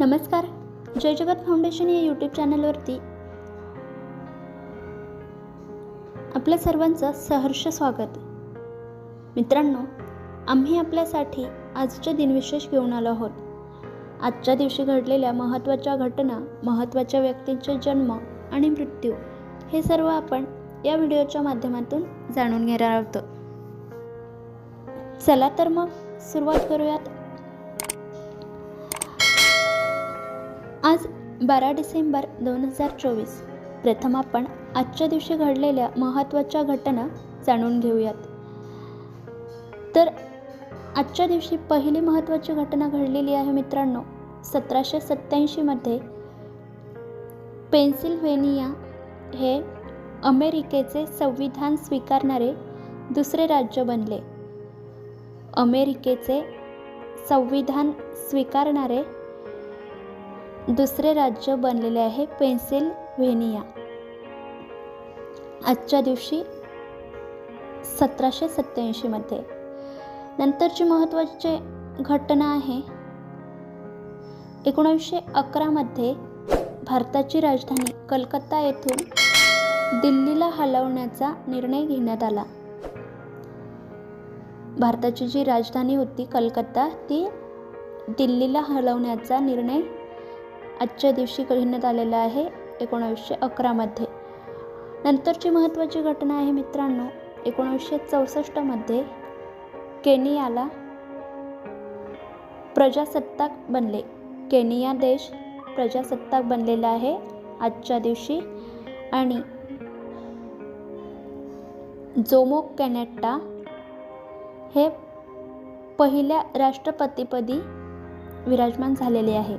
नमस्कार. जय जगत फाउंडेशन या यूट्यूब चॅनलवरती आपल्या सर्वांचं सहर्ष स्वागत. मित्रांनो आम्ही आपल्यासाठी आजच्या दिनविशेष घेऊन आलो आहोत. आजच्या दिवशी घडलेल्या महत्त्वाच्या घटना महत्त्वाच्या व्यक्तींचे जन्म आणि मृत्यू हे सर्व आपण या व्हिडिओच्या माध्यमातून जाणून घेणार आहोत. चला तर मग सुरुवात करूयात. बारा डिसेंबर दोन हजार चोवीस. प्रथम आपण आजच्या दिवशी घडलेल्या महत्त्वाच्या घटना जाणून घेऊयात. तर आजच्या दिवशी पहिली महत्त्वाची घटना घडलेली आहे मित्रांनो सतराशे सत्त्याऐंशीमध्ये पेन्सिल्व्हेनिया हे अमेरिकेचे संविधान स्वीकारणारे दुसरे राज्य बनले. अमेरिकेचे संविधान स्वीकारणारे दुसरे राज्य बनलेले आहे पेन्सिल्व्हेनिया. आजच्या दिवशी सतराशे सत्त्याऐंशीमध्ये नंतरची महत्त्वाची घटना आहे एकोणीसशे अकरामध्ये भारताची राजधानी कलकत्ता येथून दिल्लीला हलवण्याचा निर्णय घेण्यात आला. भारताची जी राजधानी होती कलकत्ता ती दिल्लीला हलवण्याचा निर्णय आजच्या दिवशी घेण्यात आलेलं आहे एकोणावीसशे अकरामध्ये नंतरची महत्त्वाची घटना आहे मित्रांनो एकोणीसशे चौसष्टमध्ये केनियाला प्रजासत्ताक बनले. केनिया देश प्रजासत्ताक बनलेला आहे आजच्या दिवशी आणि जोमो कॅनेट्टा हे पहिल्या राष्ट्रपतीपदी विराजमान झालेले आहे.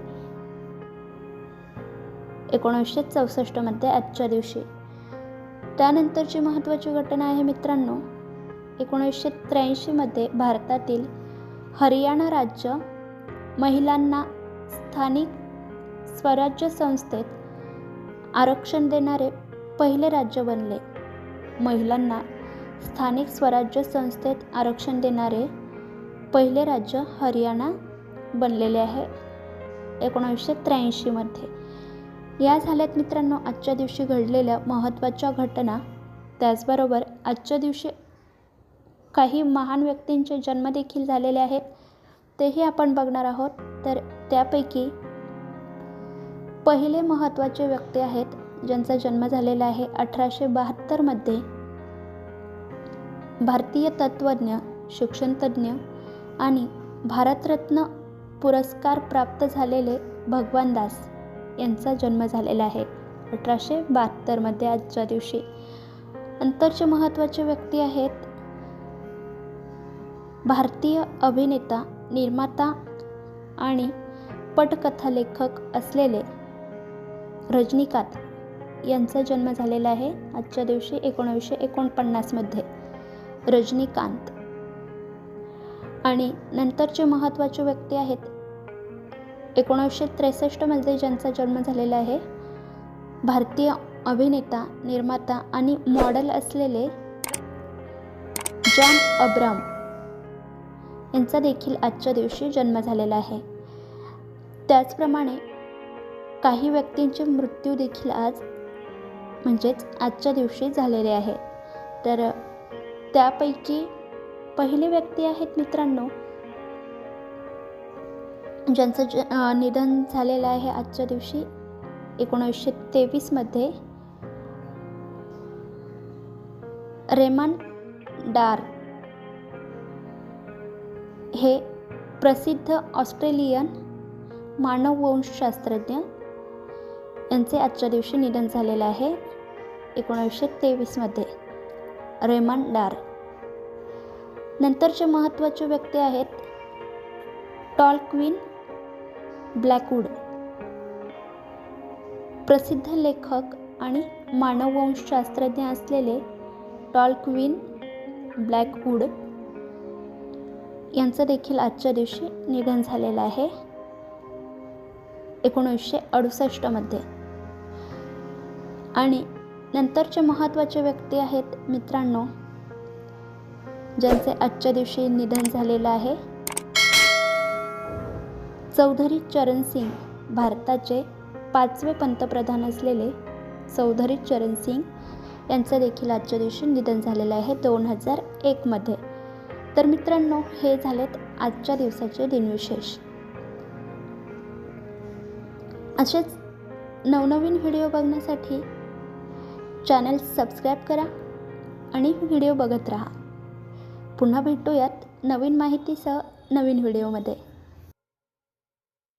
एकोणीसशे चौसष्टमध्ये आजच्या दिवशी. त्यानंतरची महत्त्वाची घटना आहे मित्रांनो एकोणीसशे त्र्याऐंशीमध्ये भारतातील हरियाणा राज्य महिलांना स्थानिक स्वराज्य संस्थेत आरक्षण देणारे पहिले राज्य बनले. महिलांना स्थानिक स्वराज्य संस्थेत आरक्षण देणारे पहिले राज्य हरियाणा बनलेले आहे एकोणीसशे त्र्याऐंशीमध्ये या झाल्यात मित्रांनो आजच्या दिवशी घडलेल्या महत्त्वाच्या घटना. त्याचबरोबर आजच्या दिवशी काही महान व्यक्तींचे जन्मदेखील झालेले आहेत. तेही आपण बघणार आहोत. तर त्यापैकी पहिले महत्त्वाचे व्यक्ती आहेत ज्यांचा जन्म झालेला आहे अठराशे बहात्तरमध्ये भारतीय तत्त्वज्ञ शिक्षणतज्ज्ञ आणि भारतरत्न पुरस्कार प्राप्त झालेले भगवान दास यांचा जन्म झालेला आहे. अठराशे बहात्तरमध्ये आजच्या दिवशी नंतरचे महत्त्वाचे व्यक्ती आहेत भारतीय अभिनेता निर्माता आणि पटकथा लेखक असलेले रजनीकांत यांचा जन्म झालेला आहे आजच्या दिवशी एकोणावीसशे एकोणपन्नासमध्ये रजनीकांत आणि नंतरचे महत्त्वाचे व्यक्ती आहेत एकोणीसशे त्रेसष्टमध्ये ज्यांचा जन्म झालेला आहे भारतीय अभिनेता निर्माता आणि मॉडेल असलेले जॉन अब्राम यांचा देखील आजच्या दिवशी जन्म झालेला आहे. त्याचप्रमाणे काही व्यक्तींचे मृत्यू देखील आज म्हणजेच आजच्या दिवशी झालेले आहे. तर त्यापैकी पहिली व्यक्ती आहेत मित्रांनो ज्यांचं ज निधन झालेलं आहे आजच्या दिवशी एकोणीसशे तेवीसमध्ये रेमन डार हे प्रसिद्ध ऑस्ट्रेलियन मानववंशशास्त्रज्ञ यांचे आजच्या दिवशी निधन झालेलं आहे एकोणीसशे तेवीसमध्ये रेमन डार. नंतरचे महत्त्वाचे व्यक्ती आहेत टॉलक्विन ब्लॅकवूड. प्रसिद्ध लेखक आणि मानववंशशास्त्रज्ञ असलेले टॉलक्विन ब्लॅकवूड यांचं देखील आजच्या दिवशी निधन झालेलं आहे. एकोणीसशे अडुसष्टमध्ये आणि नंतरचे महत्त्वाचे व्यक्ती आहेत मित्रांनो ज्यांचे आजच्या दिवशी निधन झालेलं आहे. चौधरी चरण सिंग भारताचे पाचवे पंतप्रधान असलेले चौधरी चरण सिंग यांचं देखील आजच्या दिवशी निधन झालेलं आहे दोन हजार एकमध्ये तर मित्रांनो हे झालेत आजच्या दिवसाचे दिनविशेष. असेच नवनवीन व्हिडिओ बघण्यासाठी चॅनल सबस्क्राईब करा आणि व्हिडिओ बघत राहा. पुन्हा भेटूयात नवीन माहितीसह नवीन व्हिडिओमध्ये.